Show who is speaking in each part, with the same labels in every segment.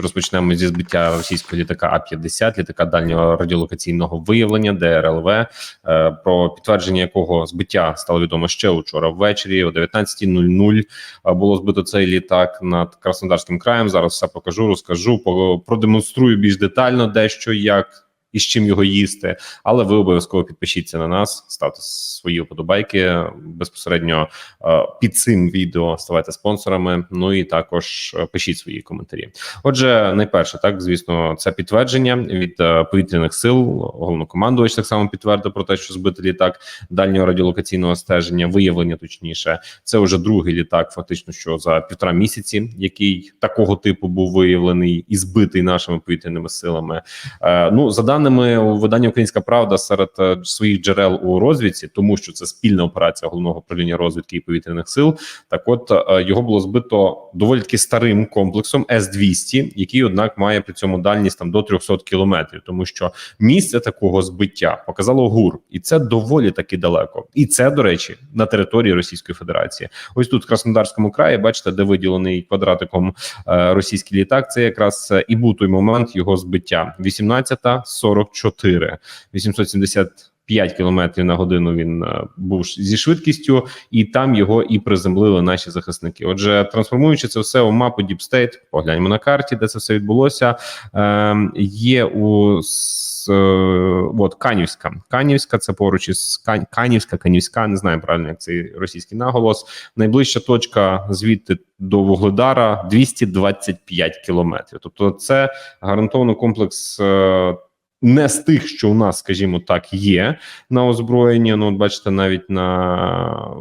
Speaker 1: Розпочнемо зі збиття російського літака А-50, літака дальнього радіолокаційного виявлення ДРЛВ, е, про підтвердження якого збиття стало відомо ще учора ввечері. О 19.00 е, було збито цей літак над Краснодарським краєм. Зараз все покажу, розкажу, продемонструю більш детально дещо як. І з чим його їсти, але ви обов'язково підпишіться на нас, ставте свої вподобайки безпосередньо е, під цим відео. Ставайте спонсорами. Ну і також е, пишіть свої коментарі. Отже, найперше, так звісно, це підтвердження від е, повітряних сил. Головнокомандувач так само підтвердив про те, що збитий літак дальнього радіолокаційного стеження, виявлення точніше, це вже другий літак, фактично, що за півтора місяці, який такого типу був виявлений і збитий нашими повітряними силами. Ну за даними у видання Українська Правда серед е, своїх джерел у розвідці, тому що це спільна операція головного управління розвідки і повітряних сил. Так, от е, його було збито доволі таки старим комплексом С 200 який однак має при цьому дальність там до 300 кілометрів, тому що місце такого збиття показало ГУР, і це доволі таки далеко. І це до речі на території Російської Федерації. Ось тут в Краснодарському краї, бачите, де виділений квадратиком е, російський літак. Це якраз і був той момент його збиття. 18.44, 875 кілометрів на годину. Він е, був зі швидкістю, і там його і приземлили наші захисники. Отже, трансформуючи це все у мапу Deep State, погляньмо на карті, де це все відбулося. Е, є у е, от Канівська. Канівська це поруч із Кань- Канівська, Канівська, не знаю правильно, як цей російський наголос. Найближча точка звідти до Вугледара 225 кілометрів. Тобто, це гарантовано комплекс. Не з тих, що у нас, скажімо так, є на озброєнні. Ну, от бачите, навіть на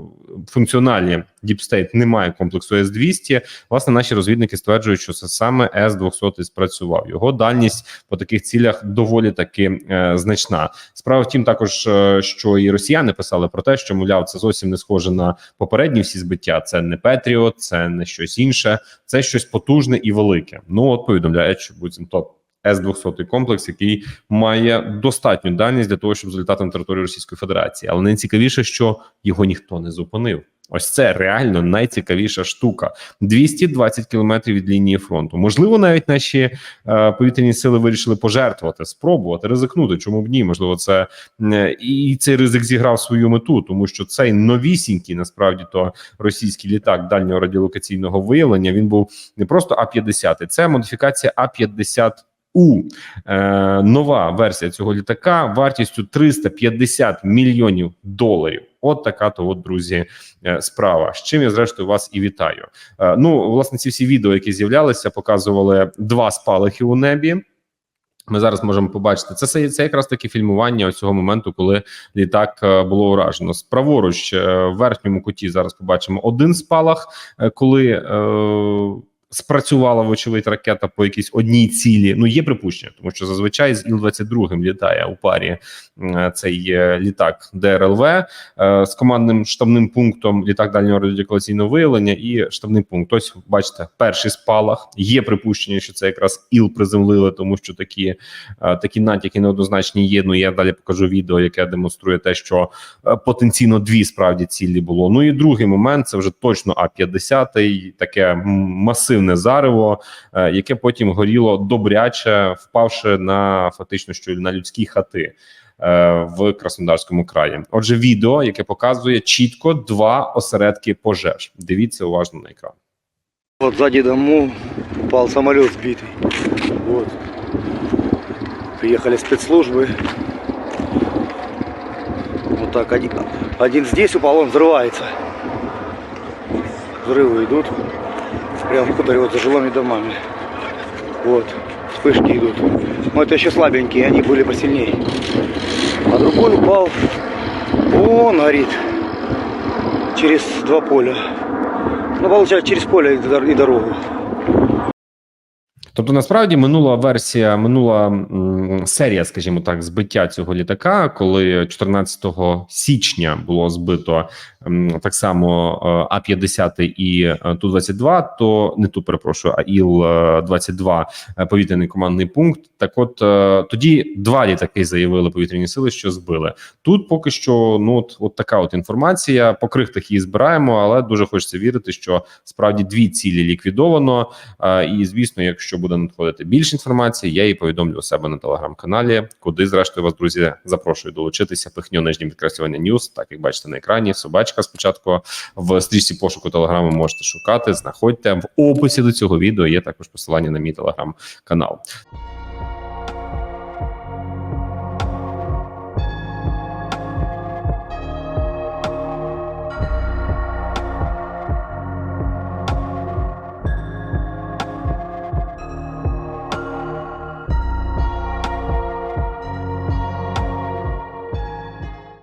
Speaker 1: функціоналі Deep State немає комплексу С-200. Власне, наші розвідники стверджують, що це саме С-200 спрацював. Його дальність по таких цілях доволі таки е, значна. Справа в тім, також е, що і росіяни писали про те, що мовляв, це зовсім не схоже на попередні всі збиття. Це не Петріот, це не щось інше, це щось потужне і велике. Ну от повідомляють, що буцімто С-200 комплекс, який має достатню дальність для того, щоб залітати на територію Російської Федерації. Але найцікавіше, що його ніхто не зупинив. Ось це реально найцікавіша штука. 220 кілометрів від лінії фронту. Можливо, навіть наші е, повітряні сили вирішили пожертвувати, спробувати, ризикнути. Чому б ні? Можливо, це е, і цей ризик зіграв свою мету, тому що цей новісінький, насправді, то російський літак дальнього радіолокаційного виявлення. Він був не просто А 50 це модифікація А 50 у е, нова версія цього літака вартістю 350 мільйонів доларів. От така то, от друзі, е, справа. З чим я зрештою вас і вітаю. Е, ну, власне, ці всі відео, які з'являлися, показували два спалахи у небі. Ми зараз можемо побачити це. Це, якраз таке фільмування цього моменту, коли літак е, було уражено. Справоруч е, в верхньому куті зараз побачимо один спалах, коли. Е, Спрацювала вочевидь ракета по якійсь одній цілі. Ну є припущення, тому що зазвичай з Іл-22 літає у парі цей е, літак ДРЛВ е, з командним штабним пунктом літак дальнього радіолокаційного виявлення і штабний пункт. Ось бачите, перший спалах. Є припущення, що це якраз іл приземлили, тому що такі, е, такі натяки неоднозначні є. Ну я далі покажу відео, яке демонструє те, що потенційно дві справді цілі було. Ну і другий момент це вже точно А 50 таке м, масивне зарево, е, яке потім горіло добряче, впавши на фактично що на людські хати. е, В Краснодарському краї, отже, відео, яке показує чітко два осередки пожеж. Дивіться уважно на екран.
Speaker 2: Вот сзади дому упал самолет сбитый. Вот. Приехали спецслужбы. Вот так один, один здесь упал, он взрывается. Взрывы идут. Прям в хуторе вот за жилыми домами. Вот. Вспышки идут. Но это еще слабенькие, они были посильнее. А другой упал. Он горит. Через два поля. Ну, получается, через поле и дор- и дорогу.
Speaker 1: Тобто, насправді минула версія, минула м, серія, скажімо так, збиття цього літака, коли 14 січня було збито м, так само е, А-50 і е, Ту-22, то не ту перепрошую, а Іл-22 е, повітряний командний пункт. Так, от тоді два літаки заявили повітряні сили, що збили. Тут поки що ну от, от така от інформація. По крихтах її збираємо, але дуже хочеться вірити, що справді дві цілі ліквідовано. І звісно, якщо буде надходити більше інформації, я її повідомлю у себе на телеграм-каналі, куди зрештою вас, друзі, запрошую долучитися. Пихню нижнє підкреслювання Ньюс, так як бачите на екрані. Собачка спочатку в стрічці пошуку телеграму можете шукати. Знаходьте в описі до цього відео. Є також посилання на мій телеграм-канал.